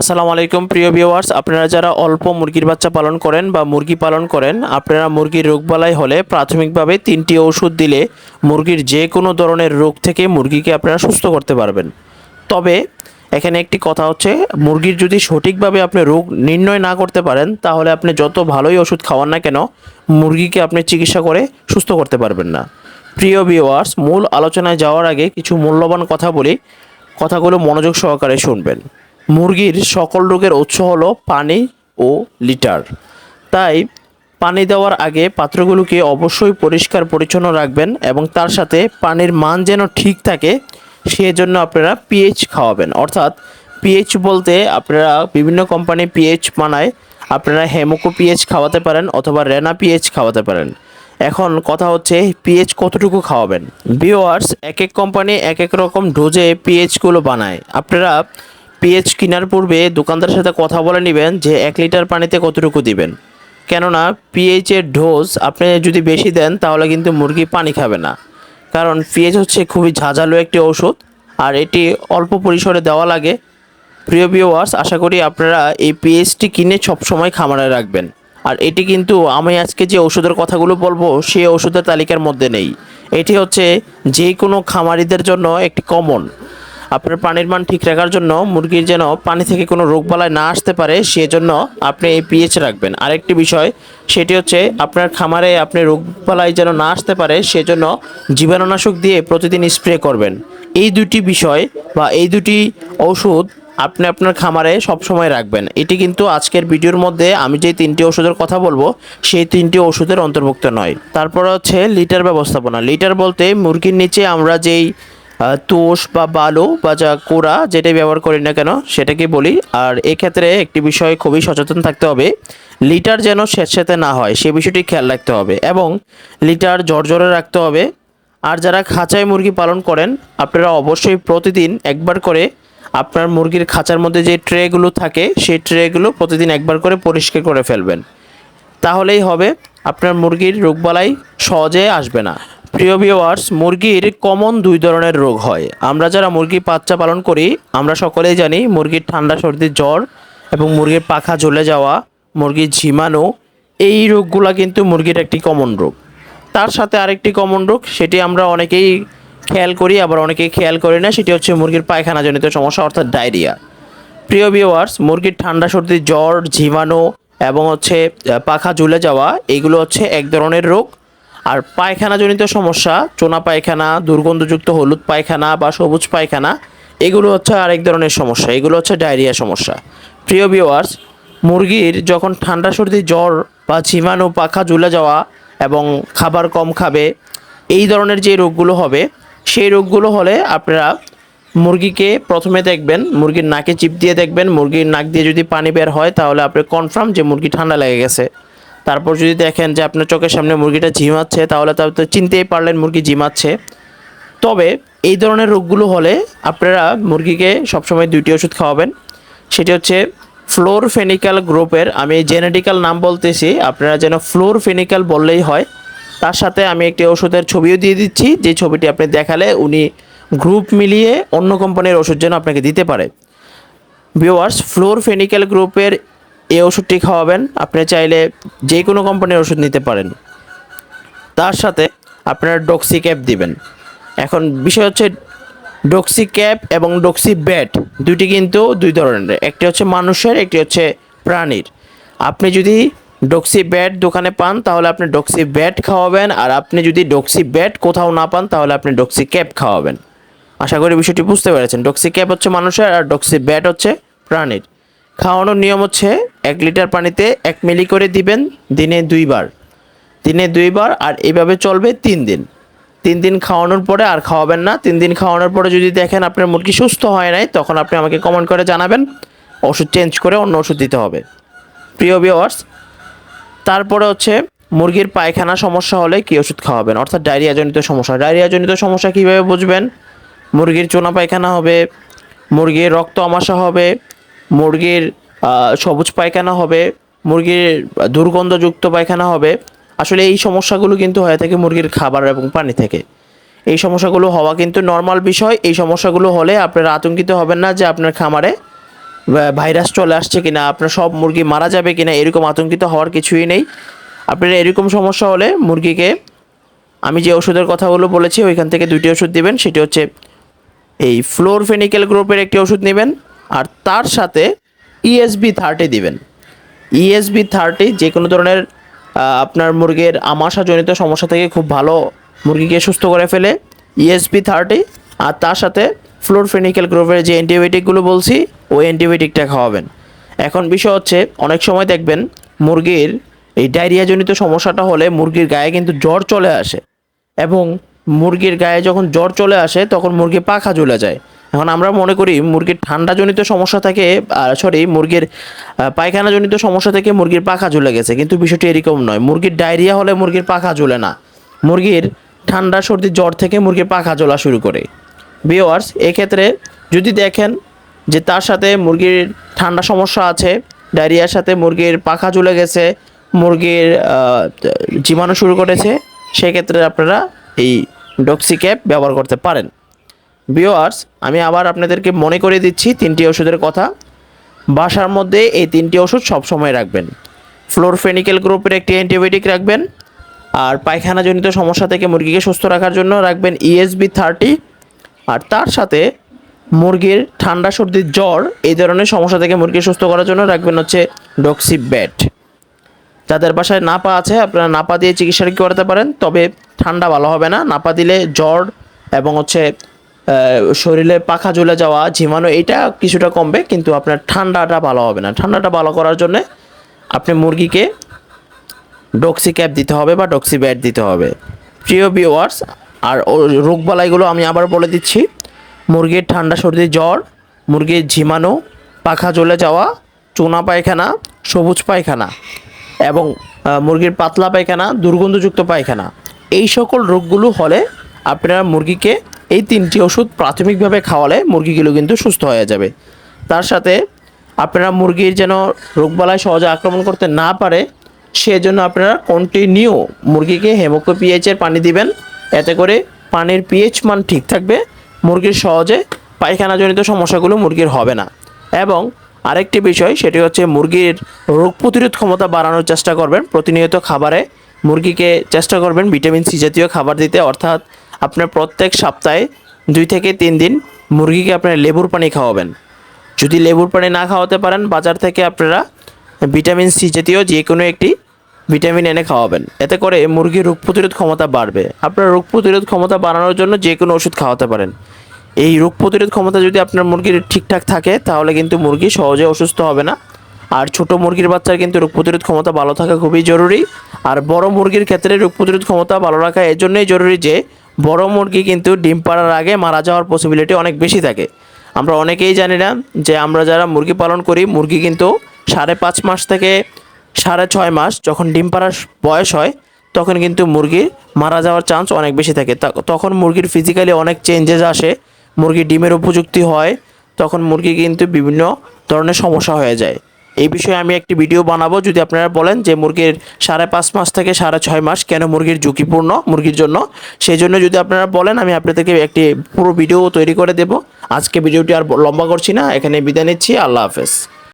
আসসালামু আলাইকুম, প্রিয় ভিউয়ার্স। আপনারা যারা অল্প মুরগির বাচ্চা পালন করেন বা মুরগি পালন করেন, আপনারা মুরগির রোগবালাই হলে প্রাথমিকভাবে তিনটি ওষুধ দিলে মুরগির যে কোনো ধরনের রোগ থেকে মুরগিকে আপনারা সুস্থ করতে পারবেন। তবে এখানে একটি কথা হচ্ছে, মুরগির যদি সঠিকভাবে আপনি রোগ নির্ণয় না করতে পারেন, তাহলে আপনি যত ভালোই ওষুধ খাওয়ান না কেন, মুরগিকে আপনি চিকিৎসা করে সুস্থ করতে পারবেন না। প্রিয় ভিউয়ার্স, মূল আলোচনায় যাওয়ার আগে কিছু মূল্যবান কথা বলি, কথাগুলো মনোযোগ সহকারে শুনবেন। মুরগির সকল রোগের উৎস হলো পানি ও লিটার। তাই পানি দেওয়ার আগে পাত্রগুলোকে অবশ্যই পরিষ্কার পরিচ্ছন্ন রাখবেন এবং তার সাথে পানির মান যেন ঠিক থাকে, সেজন্য আপনারা পিএইচ খাওয়াবেন। অর্থাৎ পিএইচ বলতে আপনারা বিভিন্ন কোম্পানি পিএইচ বানায় আপনারা হেমোকো পিএইচ খাওয়াতে পারেন অথবা রেনা পিএইচ খাওয়াতে পারেন। এখন কথা হচ্ছে পিএইচ কতটুকু খাওয়াবেন? ভিওয়ার্স এক এক কোম্পানি এক এক রকম ডোজে পিএইচগুলো বানায়। আপনারা পিএইচ কেনার পূর্বে দোকানদারের সাথে কথা বলে নেবেন যে এক লিটার পানিতে কতটুকু দিবেন। কেননা পিএইচের ডোজ আপনি যদি বেশি দেন, তাহলে কিন্তু মুরগি পানি খাবে না। কারণ পিএইচ হচ্ছে খুবই ঝাঁঝালো একটি ওষুধ আর এটি অল্প পরিসরে দেওয়া লাগে। প্রিয় ভিউয়ার্স আশা করি আপনারা এই পিএইচটি কিনে সবসময় খামারে রাখবেন। আর এটি কিন্তু আমি আজকে যে ওষুধের কথাগুলো বলব, সেই ওষুধের তালিকার মধ্যে নেই। এটি হচ্ছে যে কোনো খামারিদের জন্য একটি কমন আপনার পানির মান ঠিক রাখার জন্য মুরগির যেন পানি থেকে কোনো রোগবালাই না আসতে পারে, সেজন্য আপনি এই পিএইচ রাখবেন। আরেকটি বিষয়, সেটি হচ্ছে আপনার খামারে আপনি রোগবালাই যেন না আসতে পারে, সেজন্য জীবাণুনাশক দিয়ে প্রতিদিন স্প্রে করবেন। এই দুটি বিষয় বা এই দুটি ওষুধ আপনি আপনার খামারে সবসময় রাখবেন। এটি কিন্তু আজকের ভিডিওর মধ্যে আমি যে তিনটি ওষুধের কথা বলব, সেই তিনটি ওষুধের অন্তর্ভুক্ত নয়। তারপর হচ্ছে লিটার ব্যবস্থাপনা। লিটার বলতে মুরগির নিচে আমরা যেই তোষ বা বালু বা যা কোড়া যেটাই ব্যবহার করি না কেন, সেটাকে বলি। আর এক্ষেত্রে একটি বিষয় খুবই সচেতন থাকতে হবে, লিটার যেন স্যাঁতস্যাঁতে না হয়, সে বিষয়টি খেয়াল রাখতে হবে এবং লিটার জর্জরে রাখতে হবে। আর যারা খাঁচায় মুরগি পালন করেন, আপনারা অবশ্যই প্রতিদিন একবার করে আপনার মুরগির খাঁচার মধ্যে যে ট্রেগুলো থাকে, সেই ট্রেগুলো প্রতিদিন একবার করে পরিষ্কার করে ফেলবেন। তাহলেই হবে, আপনার মুরগির রোগবালাই সহজে আসবে না। প্রিয় ভিউয়ার্স মুরগির কমন দুই ধরনের রোগ হয়। আমরা যারা মুরগি বাচ্চা পালন করি, আমরা সকলেই জানি মুরগির ঠান্ডা সর্দির জ্বর এবং মুরগির পাখা জ্বলে যাওয়া, মুরগির ঝিমানো, এই রোগগুলা কিন্তু মুরগির একটি কমন রোগ। তার সাথে আরেকটি কমন রোগ, সেটি আমরা অনেকেই খেয়াল করি, আবার অনেকেই খেয়াল করি না, সেটি হচ্ছে মুরগির পায়খানাজনিত সমস্যা, অর্থাৎ ডায়রিয়া। প্রিয় ভিউয়ার্স মুরগির ঠান্ডা, সর্দি, জ্বর, ঝিমানো এবং হচ্ছে পাখা ঝুলে যাওয়া, এগুলো হচ্ছে এক ধরনের রোগ। আর পায়খানাজনিত সমস্যা, চোনা পায়খানা, দুর্গন্ধযুক্ত হলুদ পায়খানা বা সবুজ পায়খানা, এগুলো হচ্ছে আরেক ধরনের সমস্যা। এগুলো হচ্ছে ডায়রিয়া সমস্যা। প্রিয় ভিউয়ার্স মুরগির যখন ঠান্ডা সর্দি, জ্বর বা ঝিমানো, পাখা ঝুলে যাওয়া এবং খাবার কম খাবে, এই ধরনের যে রোগগুলো হবে, সেই রোগগুলো হলে আপনারা মুরগিকে প্রথমে দেখবেন, মুরগির নাকে চিপ দিয়ে দেখবেন, মুরগির নাক দিয়ে যদি পানি বের হয়, তাহলে আপনি কনফার্ম যে মুরগি ঠান্ডা লেগে গেছে। তারপর যদি দেখেন যে আপনার চোখের সামনে মুরগিটা ঝিমাচ্ছে তাহলে তো আপনি চিনতেই পারলেন মুরগি ঝিমাচ্ছে তবে এই ধরনের রোগগুলো হলে আপনারা মুরগিকে সবসময় দুইটি ওষুধ খাওয়াবেন। সেটি হচ্ছে ফ্লোর ফেনিক্যাল গ্রুপের, আমি জেনেটিক্যাল নাম বলতেছি, আপনারা যেন ফ্লোর ফেনিক্যাল বললেই হয়। তার সাথে আমি একটি ওষুধের ছবিও দিয়ে দিচ্ছি, যে ছবিটি আপনি দেখালে উনি গ্রুপ মিলিয়ে অন্য কোম্পানির ওষুধ যেন আপনাকে দিতে পারে। ভিওয়ার্স ফ্লোর ফেনিক্যাল গ্রুপের এই ওষুধটি খাওয়াবেন। আপনি চাইলে যে কোনো কোম্পানির ওষুধ নিতে পারেন। তার সাথে আপনারা ডক্সি ক্যাপ দিবেন। এখন বিষয় হচ্ছে ডক্সি ক্যাপ এবং ডক্সি ব্যাট দুটি কিন্তু দুই ধরনের। একটি হচ্ছে মানুষের, একটি হচ্ছে প্রাণীর। আপনি যদি ডক্সি ব্যাট দোকানে পান, তাহলে আপনি ডক্সি ব্যাট খাওয়াবেন। আর আপনি যদি ডক্সি ব্যাট কোথাও না পান, তাহলে আপনি ডক্সি ক্যাপ খাওয়াবেন। আশা করি বিষয়টি বুঝতে পেরেছেন। ডক্সি ক্যাপ হচ্ছে মানুষের আর ডক্সি ব্যাট হচ্ছে প্রাণীর। খাওয়ানোর নিয়ম হচ্ছে এক লিটার পানিতে এক মিলি করে দিবেন দিনে দুইবার। দিনে দুইবার আর এইভাবে চলবে তিন দিন। তিন দিন খাওয়ানোর পরে আর খাওয়াবেন না। তিন দিন খাওয়ানোর পরে যদি দেখেন আপনার মুরগি সুস্থ হয় নাই, তখন আপনি আমাকে কমেন্ট করে জানাবেন। ওষুধ চেঞ্জ করে অন্য ওষুধ দিতে হবে। প্রিয় ভিওয়ার্স তারপরে হচ্ছে মুরগির পায়খানা সমস্যা হলে কী ওষুধ খাওয়াবেন? অর্থাৎ ডায়রিয়াজনিত সমস্যা। ডায়রিয়াজনিত সমস্যা কীভাবে বুঝবেন? মুরগির চোনা পায়খানা হবে, মুরগির রক্ত আমাশা হবে মুরগির সবুজ পায়খানা হবে, মুরগির দুর্গন্ধযুক্ত পায়খানা হবে। আসলে এই সমস্যাগুলো কিন্তু হয়ে থাকে মুরগির খাবার এবং পানি থেকে। এই সমস্যাগুলো হওয়া কিন্তু নর্মাল বিষয়। এই সমস্যাগুলো হলে আপনারা আতঙ্কিত হবেন না যে আপনার খামারে ভাইরাস চলে আসছে কিনা, আপনার সব মুরগি মারা যাবে কিনা, এরকম আতঙ্কিত হওয়ার কিছুই নেই। আপনার এরকম সমস্যা হলে মুরগিকে, আমি যে ওষুধের কথাগুলো বলেছি, ওইখান থেকে দুইটি ওষুধ দিবেন, সেটি হচ্ছে এই ফ্লোরফেনিক্যাল গ্রুপের একটি ওষুধ নেবেন। আর তার সাথে E E S B thirty দিবেন। ইএসবি থার্টি যে কোনো ধরনের আপনার মুরগির আমাশাজনিত সমস্যা থেকে খুব ভালো মুরগিকে সুস্থ করে ফেলে E ইএসবি থার্টি আর তার সাথে ফ্লোরফেনিক্যাল গ্রুপের যে অ্যান্টিবায়োটিকগুলো বলছি, ওই অ্যান্টিবায়োটিকটা খাওয়াবেন। এখন বিষয় হচ্ছে, অনেক সময় দেখবেন মুরগির এই ডায়রিয়াজনিত সমস্যাটা হলে মুরগির গায়ে কিন্তু জ্বর চলে আসে এবং মুরগির গায়ে যখন জ্বর চলে আসে, তখন মুরগি পাখা জ্বলে যায়। এখন আমরা মনে করি মুরগির ঠান্ডাজনিত সমস্যা থেকে সরি মুরগির পায়খানাজনিত সমস্যা থেকে মুরগির পাখা ঝুলে গেছে। কিন্তু বিষয়টি এরকম নয়। মুরগির ডায়রিয়া হলে মুরগির পাখা ঝুলে না। মুরগির ঠান্ডা সর্দি জ্বর থেকে মুরগির পাখা জ্বলা শুরু করে। বিওয়ার্স এক্ষেত্রে যদি দেখেন যে তার সাথে মুরগির ঠান্ডা সমস্যা আছে, ডায়রিয়ার সাথে মুরগির পাখা ঝুলে গেছে, মুরগির জীবাণু শুরু করেছে, সেক্ষেত্রে আপনারা এই ডক্সিক্যাপ ব্যবহার করতে পারেন। বিওয়ার্স আমি আবার আপনাদেরকে মনে করে দিচ্ছি তিনটি ওষুধের কথা। বাসার মধ্যে এই তিনটি ওষুধ সবসময় রাখবেন। ফ্লোরফেনিক্যাল গ্রুপের একটি অ্যান্টিবায়োটিক রাখবেন। আর পায়খানাজনিত সমস্যা থেকে মুরগিকে সুস্থ রাখার জন্য রাখবেন E ইএসবি থার্টি আর তার সাথে মুরগির ঠান্ডা সর্দির জ্বর, এই ধরনের সমস্যা থেকে মুরগি সুস্থ করার জন্য রাখবেন হচ্ছে ডক্সি ব্যাট যাদের বাসায় নাপা আছে, আপনারা নাপা দিয়ে চিকিৎসা করাতে পারেন, তবে ঠান্ডা ভালো হবে না। নাপা দিলে জ্বর এবং হচ্ছে শরীরে পাখা জ্বলে যাওয়া, ঝিমানো, এটা কিছুটা কমবে, কিন্তু আপনার ঠান্ডাটা ভালো হবে না। ঠান্ডাটা ভালো করার জন্যে আপনি মুরগিকে ডক্সি ক্যাপ দিতে হবে বা ডক্সি ব্যাট দিতে হবে। প্রিয় ভিউয়ার্স আর রোগ বালাইগুলো আমি আবার বলে দিচ্ছি। মুরগির ঠান্ডা, সর্দি, জ্বর, মুরগির ঝিমানো, পাখা জ্বলে যাওয়া, চুনা পায়খানা, সবুজ পায়খানা এবং মুরগির পাতলা পায়খানা, দুর্গন্ধযুক্ত পায়খানা। এই সকল রোগগুলো হলে আপনারা মুরগিকে এই তিনটি ওষুধ প্রাথমিকভাবে খাওয়ালে মুরগিগুলো কিন্তু সুস্থ হয়ে যাবে। তার সাথে আপনারা মুরগির যেন রোগবালাই সহজে আক্রমণ করতে না পারে, সেজন্য আপনারা কন্টিনিউ মুরগিকে হেমোকো পিএইচের পানি দিবেন। এতে করে পানির পিএইচ মান ঠিক থাকবে, মুরগির সহজে পায়খানাজনিত সমস্যাগুলো মুরগির হবে না। এবং আরেকটি বিষয়, সেটি হচ্ছে মুরগির রোগ প্রতিরোধ ক্ষমতা বাড়ানোর চেষ্টা করবেন। প্রতিনিয়ত খাবারে মুরগিকে চেষ্টা করবেন ভিটামিন সি জাতীয় খাবার দিতে, অর্থাৎ আপনার প্রত্যেক সপ্তাহে দুই থেকে তিন দিন মুরগিকে আপনার লেবুর পানি খাওয়াবেন। যদি লেবুর পানি না খাওয়াতে পারেন, বাজার থেকে আপনারা ভিটামিন সি জাতীয় যে কোনো একটি ভিটামিন এনে খাওয়াবেন। এতে করে মুরগির রোগ প্রতিরোধ ক্ষমতা বাড়বে। আপনার রোগ প্রতিরোধ ক্ষমতা বাড়ানোর জন্য যে কোনো ওষুধ খাওয়াতে পারেন। এই রোগ প্রতিরোধ ক্ষমতা যদি আপনার মুরগির ঠিকঠাক থাকে, তাহলে কিন্তু মুরগি সহজে অসুস্থ হবে না। আর ছোট মুরগির বাচ্চার কিন্তু রোগ প্রতিরোধ ক্ষমতা ভালো থাকা খুবই জরুরি। আর বড় মুরগির ক্ষেত্রে রোগ প্রতিরোধ ক্ষমতা ভালো রাখা এর জন্যই জরুরি যে বড় মুরগি কিন্তু ডিম পাড়ার আগে মারা যাওয়ার পসিবিলিটি অনেক বেশি থাকে। আমরা অনেকেই জানি না যে আমরা যারা মুরগি পালন করি, মুরগি কিন্তু সাড়ে পাঁচ মাস থেকে সাড়ে ছয় মাস যখন ডিম পাড়ার বয়স হয়, তখন কিন্তু মুরগির মারা যাওয়ার চান্স অনেক বেশি থাকে। তখন মুরগির ফিজিক্যালি অনেক চেঞ্জেস আসে, মুরগি ডিমের উপযুক্তি হয়, তখন মুরগি কিন্তু বিভিন্ন ধরনের সমস্যা হয়ে যায়। এই বিষয়ে আমি একটি ভিডিও বানাবো। যদি আপনারা বলেন যে মুরগির সাড়ে পাঁচ মাস থেকে সাড়ে ছয় মাস কেন মুরগির ঝুঁকিপূর্ণ মুরগির জন্য সেই জন্য যদি আপনারা বলেন, আমি আপনাদেরকে একটি পুরো ভিডিও তৈরি করে দেব। আজকে ভিডিওটি আর লম্বা করছি না এখানে বিদায় নিচ্ছি। আল্লাহ হাফেজ।